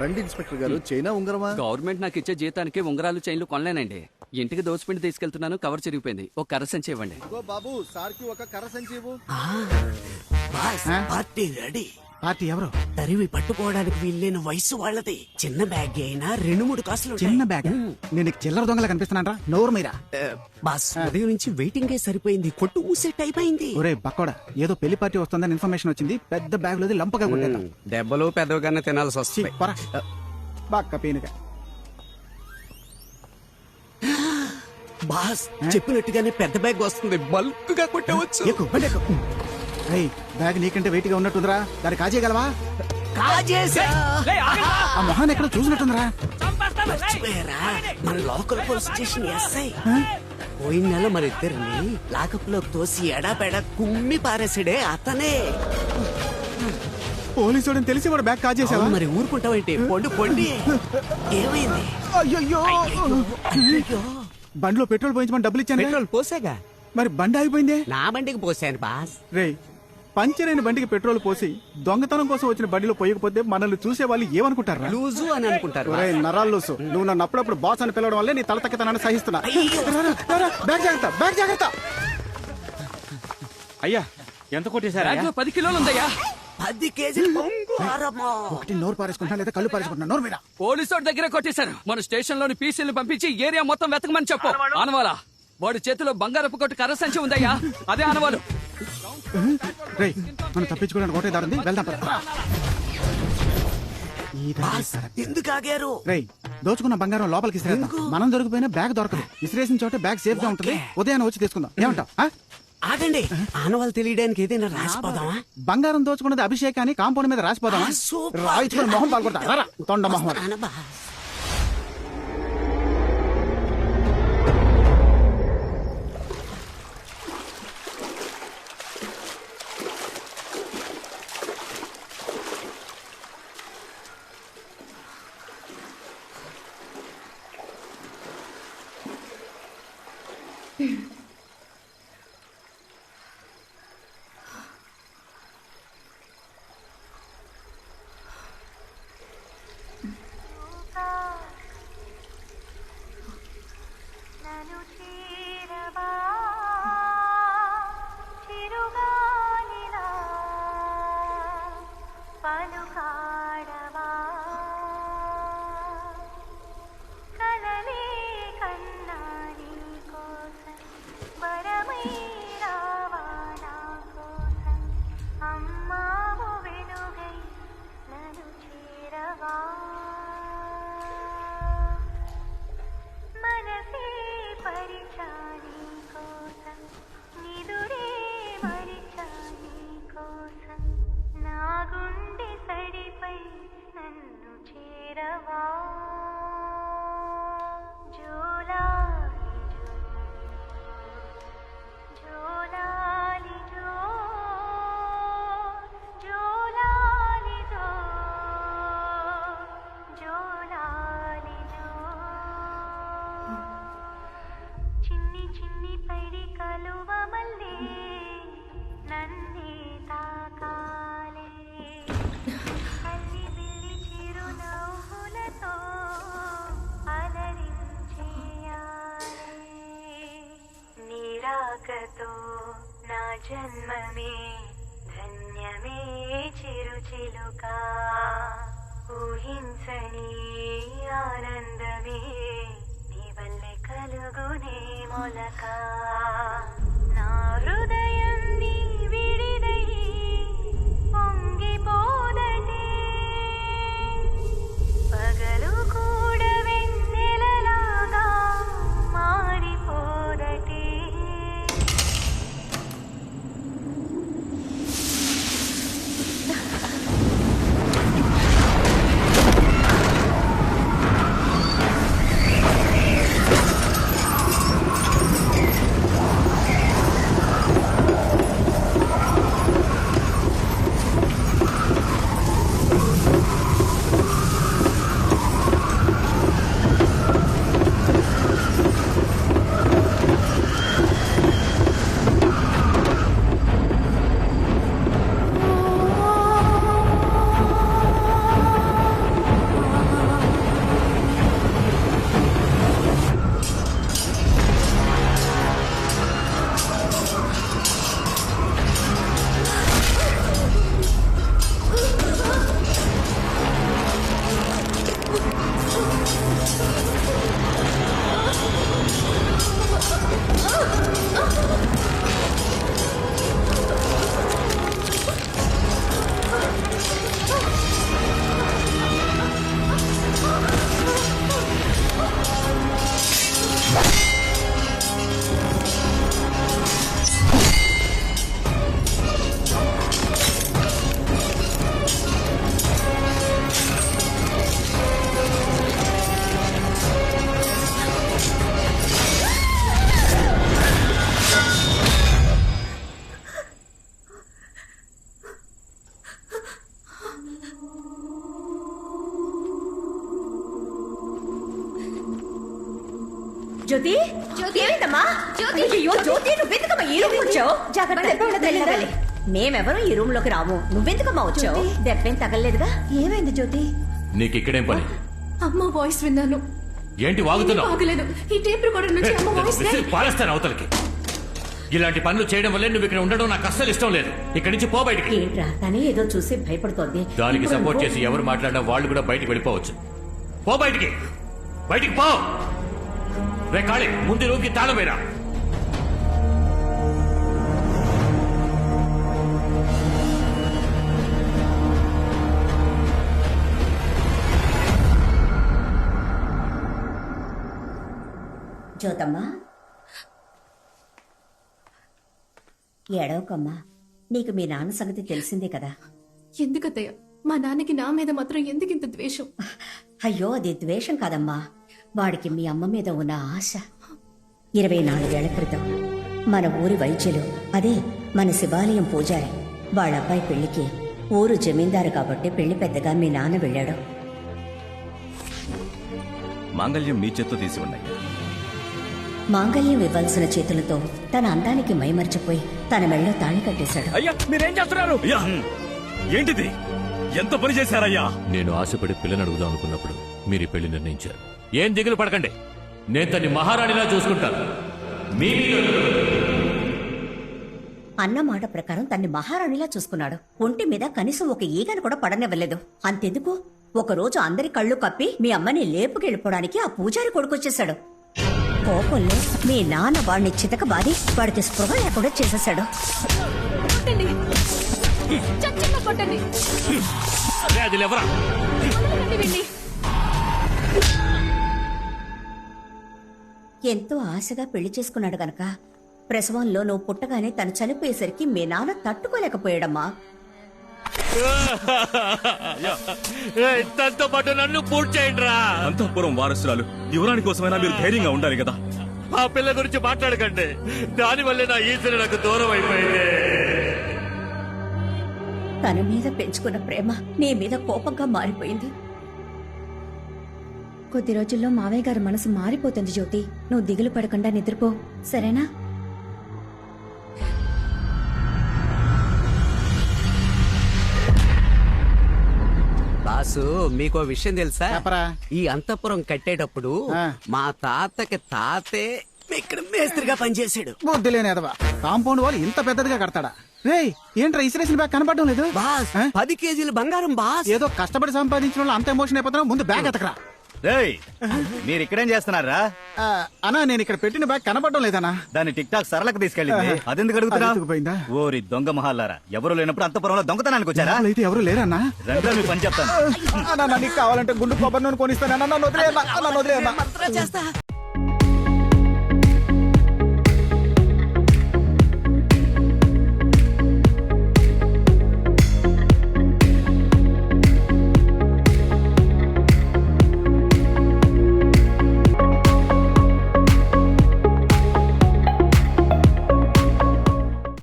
రండి ఇన్స్పెక్టర్ గారు. China ఉంగరమా? Government నాకు ఇచ్చే జీతానికి ఉంగరాలు చైన్లు కొనలేనండి. ఇంటికి దోసిపిండి తీసుకెళ్తున్నాను కవర్ చిరిగిపోయింది. ఒక కర్ర సంచి ఇవ్వండి బాబు సార్కి ఒక కర్ర సంచి ఇవ్వు బాస్ పార్టీ రెడీ. పార్టీ ఎవరు? తరివి పట్టుకోవడానికి వీల్లేని వయసు వాళ్ళది. చిన్న బ్యాగ్ అయినా రెండు మూడు కాసులు ఉంటాయి. చిన్న బ్యాగ్? నేను నీకు చిల్లర దొంగలా కనిపిస్తున్నారా నోరు మీరా? ఆ, బాస్ ఉదయం నుంచి వెయిటింగ్ సరిపోయింది. కొట్టు ఊసే టైప్ అయింది ఒరే బక్కోడా ఏదో పెళ్ళి పార్టీ వస్తుందని ఇన్ఫర్మేషన్ వచ్చింది. పెద్ద బ్యాగ్ లోది లంపగా కొట్టేద్దాం. దెబ్బలు పెద్దగానే తినాల్సి ఛీ, వస్తుంది పోరా. బక్క పీనుగా బాస్ చెప్పినట్టుగానే పెద్ద బ్యాగ్ వస్తుంది. బల్క్గా కొట్టవచ్చు. ఎక్కు బండి ఎక్కు రేయ్ బ్యాగ్ నీకంటే వెయిట్గా ఉన్నట్టుందిరా. దాన్ని కాజేయగలవా? కాజేసా? ఆ మొహాన్ని ఎక్కడ చూసినట్టుందిరా? మర్చిపోయారా మన లోకల్ పోలీస్ స్టేషన్ ఎస్ఐ పోయిన నెల మన ఇద్దరిని లాకప్లోకి తోసి ఎడాపెడ కుమ్మి పారేసాడే అతనే. పోలీసుడని తెలిసి వాడు బ్యాగ్ కాజేసావా మరి ఊరుకుంటావేంటి? పొండి పొండి. ఏమైంది? అయ్యయ్యో. అయ్యయ్యో, బండిలో పెట్రోల్ పోయించమని డబ్బులు ఇచ్చాను పెట్రోల్ పోసాగా? మరి బండి ఆగిపోయిందే? నా బండికి పోసాను బాస్. రేయ్ పంచర్ అయిన బండికి పెట్రోల్ పోసి దొంగతనం కోసం వచ్చిన బండిలో పోయకపోతే మనల్ని చూసే వాళ్ళు ఏమనుకుంటారా లూజు అని అనుకుంటారు. ఒరేయ్ నరాల్లోసు నువ్వు నన్ను అప్పుడప్పుడు బాస్ అని పిలవడం వల్లే నీ తల తక్కతనాన్ని సహిస్తున్నా. రా, రా, రా, రా, బ్యాగ్ జాగ్రత్త బ్యాగ్ జాగ్రత్త. అయ్యా ఎంత కొట్టేశారా బ్యాగ్లో పది కిలోలు ఉందయ్యా. పది కేజీలు బంగారమా ఒకటి నోరు పారేసుకుంటా లేదా కళ్ళు పారేసుకుంటున్నా నోరు మీద. పోలీసు వాడి దగ్గర కొట్టేశారు. మన స్టేషన్లోని పీసీలను పంపించి ఏరియా మొత్తం వెతకమని చెప్పు. ఆనవాలా? వాడి చేతిలో బంగారపు కొట్టు కర్ర సంచి ఉందయ్యా. అదే ఆనవాలు. రేయ్ మనం తప్పించుకోవడానికి ఒకటే దారి ఉంది. వెళ్దాం. ఎందుకు ఆగారు? దోచుకున్న బంగారం లోపలికి ఇసిరేద్దాం. మనం దొరికిపోయినా బ్యాగ్ దొరకదు. ఇసిరేసిన చోట బ్యాగ్ సేఫ్గా ఉంటుంది. ఉదయాన్నే వచ్చి తీసుకుందాం. ఏమంటావ్? ఆగండి. ఆనవాళ్ళు తెలియడానికి ఏదైనా రాసిపోదామా? బంగారం దోచుకున్నది అభిషేక్ అని కాంపౌండ్ మీద రాసిపోదామా. రాయించుకొని మొహం పాల్గొడతా. రారా, తొండ మొహం. Yeah. నీరాకతో నా జన్మమే ధన్యమే చిరుచిలుక. ఊహించని ఆనందమే నీ వల్లే కలుగునే మొలక. నా హృదయ జ్యోతి? జ్యోతి? ఏమైందమ్మా జ్యోతి? అయ్యో జ్యోతి? నువ్వెందుకమ్మా ఈ రూమ్ వచ్చావు? జాగ్రత్త మేమెవరూ ఈ రూమ్లోకి రాము. నువ్వెందుకమ్మా వచ్చావు? దెబ్బేం తగలలేదుగా? ఏమైంది జ్యోతి? నీకు ఇక్కడేం పని అమ్మ వాయిస్ విన్నాను. ఏంటి వాగుతున్నావు? ఆగలేదు ఈ టేప్ రికార్డర్ నుంచి అమ్మ వాయిస్ పారేస్తాను అవతలకి. ఇలాంటి పనులు చేయడం వల్లే నువ్వు ఇక్కడ ఉండడం నాకు అస్సలు ఇష్టం లేదు. ఇక్కడి నుంచి పో బయటికి. ఏంట్రా? తనే ఏదో చూసి భయపడుతోంది. దానికి సపోర్ట్ చేసి ఎవరు మాట్లాడినా వాళ్ళు కూడా బయటికి వెళ్ళిపోవచ్చు. పో బయటికి. బయటికి పో. రే కాళీ ముందు రూమ్కి తాళం వేరా. జ్యోతమ్మా? ఏడవకమ్మా నీకు మీ నాన్న సంగతి తెలిసిందే కదా. ఎందుకత్తయ్య? మా నాన్నకి నా మీద మాత్రం ఎందుకు ఇంత ద్వేషం? అయ్యో అది ద్వేషం కాదమ్మా. వాడికి మీ అమ్మ మీద ఉన్న ఆశ. ఇరవై నాలుగేళ్ళ క్రితం మన ఊరి వైద్యులు అదే మన శివాలయం పూజారి వాళ్ళ అబ్బాయి పెళ్ళికి ఊరు జమీందారు కాబట్టి పెళ్ళి పెద్దగా మీ నాన్న వెళ్ళాడు. మాంగళ్యం మీ చేత్తో తీసి ఉన్నాయి. మాంగళ్యం ఇవ్వాల్సిన చేతులతో తన అందానికి మైమర్చిపోయి తన మెళ్ళో తాళి కట్టేశాడు. అయ్యా మీరేం చేస్తున్నారు? ఏంటిది? ఎంత పని చేశారయ్యా? నేను ఆశపడి పిల్లని అడుగుదాం అనుకున్నప్పుడు మీరు పెళ్ళి నిర్ణయించారు. ఏం దిగులు పడకండి. నేను తన్ని మహారాణిలా చూసుకుంటాను. మీ అన్న మాట ప్రకారం తన్ని మహారాణిలా చూసుకున్నాడు. ఒంటి మీద కనీసం ఒక ఈగను కూడా పడనివ్వలేదు. అంతెందుకు? ఒకరోజు అందరి కళ్ళు కప్పి మీ అమ్మని లేపుకెళ్ళిపోవడానికి ఆ పూజారి కొడుకొచ్చేశాడు. కోపంలో మీ నాన్న వాడిని చితకబాది వాడికి స్పృహ లేకుండా చేసేశాడు. కొట్టండి. చచ్చిన కొట్టండి. వదలకండి వీణ్ణి. ఎంతో ఆశగా పెళ్ళి చేసుకున్నాడు గనక. ప్రసవంలో నువ్వు పుట్టగానే తను చనిపోయేసరికి మీ నాన్న తట్టుకోలేకపోయాడమ్మా. తనతో పాటు నన్ను పూర్తి చేయండి రా అంతఃపురం వారసురాలు యువరాణి కోసమైనా మీరు ధైర్యంగా ఉండాలి కదా? ఆ పిల్ల గురించి మాట్లాడకండి. దాని వల్లే నా ఈశ్వరు నాకు దూరం అయిపోయింది. తన మీద పెంచుకున్న ప్రేమ నీ మీద కోపంగా మారిపోయింది. కొద్ది రోజుల్లో మావయ్య గారి మనసు మారిపోతుంది జ్యోతి. నువ్వు దిగులు పడకుండా నిద్రపో. సరేనా? బాసు మీకో విషయం తెలుసా? చెప్పరా. ఈ అంతపురం కట్టేటప్పుడు. మా తాతకి తాతే ఇక్కడ మేస్త్రిగా పనిచేశాడు. బుద్ధి లేని ఎదవా. కాంపౌండ్ వాళ్ళు ఇంత పెద్దదిగా కడతాడా? రేయ్ ఏంట్రా ఇసిరేసిన బ్యాగ్ కనపడడం లేదు? బాస్ ఆ? పది కేజీలు బంగారం బాస్. ఏదో కష్టపడి సంపాదించిన వాళ్ళు అంత ఎమోషన్ అయిపోతున్నావు ముందు బ్యాగ్ ఎతకరా. రేయ్ మీరు ఇక్కడేం చేస్తున్నారా? ఆ, అన్నా నేను ఇక్కడ పెట్టిన బ్యాగ్ కనపడడం లేదన్నా. దాన్ని టిక్ టాక్ సరళకు తీసుకెళ్ళింది. అదెందుకు అది అడుగుతున్నా ఎత్తుకుపోయిందా? ఓరి దొంగ మహాలారా ఎవరు లేనప్పుడు అంతపురంలో దొంగతనానికి వచ్చారా? అయితే ఎవరు లేరన్నా? రండి మీ పని చెప్తాను. అన్నా నీకు కావాలంటే గుండు కొబ్బరి నూనె కొనిస్తానన్నా నన్ను వదిలేయన్నా నన్ను వదిలేయన్నా మంత్రాలు చేస్తా.